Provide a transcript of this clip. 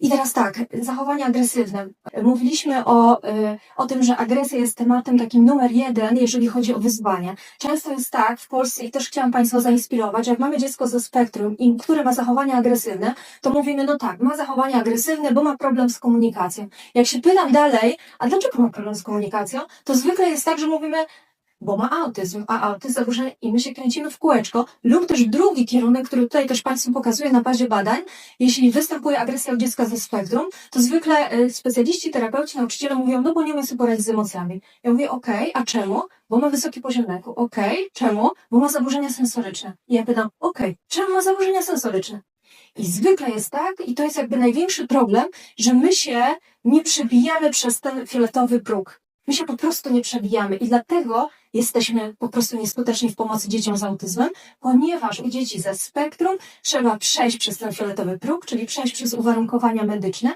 I teraz tak, zachowania agresywne. Mówiliśmy o, y, o tym, że agresja jest tematem takim numer jeden, jeżeli chodzi o wyzwania. Często jest tak w Polsce, i też chciałam Państwa zainspirować, jak mamy dziecko ze spektrum, i które ma zachowania agresywne, to mówimy, no tak, ma zachowania agresywne, bo ma problem z komunikacją. Jak się pytam dalej, a dlaczego ma problem z komunikacją, to zwykle jest tak, że mówimy, bo ma autyzm, a autyzm zaburzenie i my się kręcimy w kółeczko, lub też drugi kierunek, który tutaj też Państwu pokazuję na bazie badań, jeśli występuje agresja u dziecka ze spektrum, to zwykle y, specjaliści, terapeuci, nauczyciele mówią, no bo nie umie sobie poradzić z emocjami. Ja mówię, okej, a czemu? Bo ma wysoki poziom lęku. Okej, czemu? Bo ma zaburzenia sensoryczne. I ja pytam, okej, czemu ma zaburzenia sensoryczne? I zwykle jest tak, i to jest jakby największy problem, że my się nie przebijamy przez ten fioletowy próg. My się po prostu nie przebijamy i dlatego jesteśmy po prostu nieskuteczni w pomocy dzieciom z autyzmem, ponieważ u dzieci ze spektrum trzeba przejść przez ten fioletowy próg, czyli przejść przez uwarunkowania medyczne,